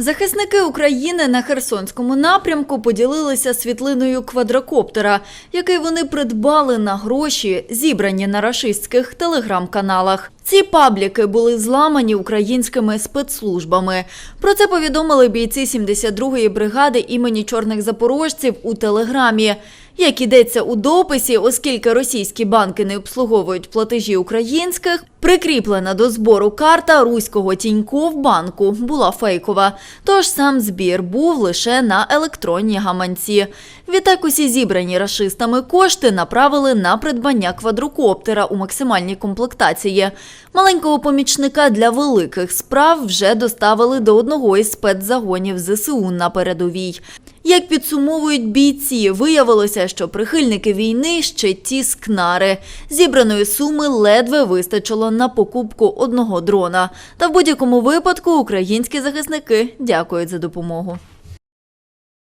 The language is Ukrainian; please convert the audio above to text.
Захисники України на Херсонському напрямку поділилися світлиною квадрокоптера, який вони придбали на гроші, зібрані на рашистських телеграм-каналах. Ці пабліки були зламані українськими спецслужбами. Про це повідомили бійці 72-ї бригади імені чорних запорожців у телеграмі. Як ідеться у дописі, оскільки російські банки не обслуговують платежі українських, прикріплена до збору карта руського Тінькофф банку була фейкова. Тож сам збір був лише на електронні гаманці. Відтак усі зібрані рашистами кошти направили на придбання квадрокоптера у максимальній комплектації. Маленького помічника для великих справ вже доставили до одного із спецзагонів ЗСУ на передовій. Як підсумовують бійці, виявилося, що прихильники війни ще ті скнари. Зібраної суми ледве вистачило на покупку одного дрона. Та в будь-якому випадку українські захисники дякують за допомогу.